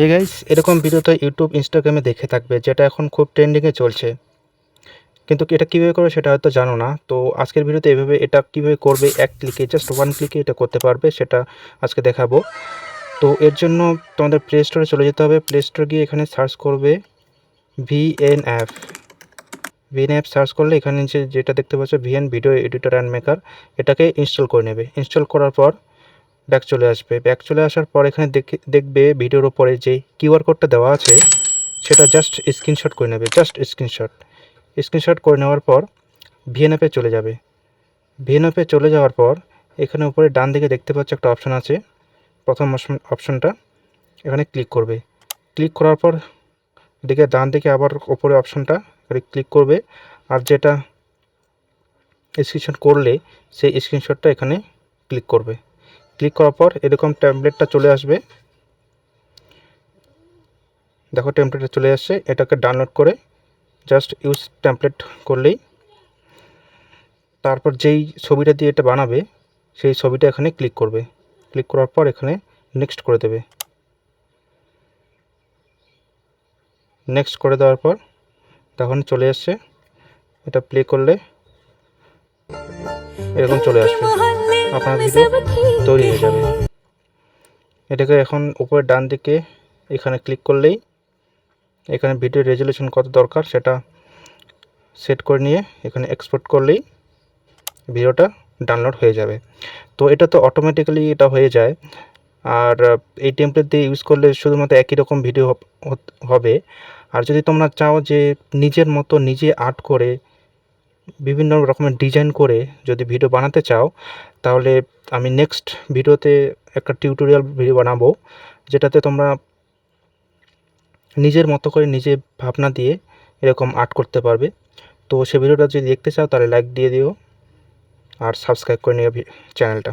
হে guys এরকম video তো YouTube ইনস্টাগ্রামে দেখে থাকবে, যেটা এখন খুব ট্রেন্ডিংয়ে চলছে। কিন্তু এটা কীভাবে করবে সেটা হয়তো জানো না। তো আজকের ভিডিওতে এভাবে এটা কীভাবে করবে, এক ক্লিকে জাস্ট ওয়ান ক্লিকে এটা করতে পারবে, সেটা আজকে দেখাবো। তো এর জন্য তোমাদের প্লে স্টোরে চলে যেতে হবে। প্লে স্টোরে গিয়ে এখানে সার্চ করবে VN app VN app search করলে এখানে নিচে যেটা দেখতে পাচ্ছ VN video editor and maker এটাকে ইনস্টল করে নেবে। ইনস্টল করার পর ব্যাক চলে আসবে। ব্যাক চলে আসার পর এখানে দেখে- দেখবে ভিডিওর ওপরে যে কিউআর কোডটা দেওয়া আছে, সেটা জাস্ট স্ক্রিনশট করে নেবে জাস্ট স্ক্রিনশট স্ক্রিনশট করে নেওয়ার পর ভিএন অ্যাপে চলে যাবে। ভিএন অ্যাপে চলে যাওয়ার পর এখানে উপরে ডান দিকে দেখতে পাচ্ছ একটা অপশন আছে। প্রথম অপশন- অপশনটা এখানে ক্লিক করবে। ক্লিক করার পর দিকে ডান দিকে আবার ওপরে অপশনটা এখানে ক্লিক করবে। আর যেটা স্ক্রিনশট করলে সেই স্ক্রিনশটটা এখানে ক্লিক করবে। ক্লিক করার পর এরকম ট্যাবলেটটা চলে আসবে। দেখো টেমপ্লেটটা চলে আসছে, এটাকে ডাউনলোড করে জাস্ট ইউজ টেমপ্লেট করলেই। তারপর যেই ছবিটা দিয়ে এটা বানাবে, সেই ছবিটা এখানে ক্লিক করবে। ক্লিক করার পর এখানে নেক্সট করে দেবে। নেক্সট করে দেওয়ার পর তখন চলে আসছে, এটা প্লে করলে এরকম চলে আসবে। আপনার ভিডিও তৈরি হয়ে যাবে। এটাকে এখন উপরে ডান দিকে এখানে ক্লিক করলেই এখানে ভিডিও রেজলিউশন কত দরকার সেটা সেট করে নিয়ে এখানে এক্সপোর্ট করলেই ভিডিওটা ডাউনলোড হয়ে যাবে। তো এটা তো অটোমেটিক্যালি এটা হয়ে যায়। আর এই টেমপ্লেট দিয়ে ইউজ করলে শুধুমাত্র একই রকম ভিডিও হবে। আর যদি তোমরা চাও যে নিজের মতো নিজে আর্ট করে বিভিন্ন রকমের ডিজাইন করে যদি ভিডিও বানাতে চাও, তাহলে আমি নেক্সট ভিডিওতে একটা টিউটোরিয়াল ভিডিও বানাবো, যেটাতে তোমরা নিজের মতো করে নিজে ভাবনা দিয়ে এরকম আর্ট করতে পারবে। তো সে ভিডিওটা যদি দেখতে চাও, তাহলে লাইক দিয়ে দিও আর সাবস্ক্রাইব করে নিও চ্যানেলটা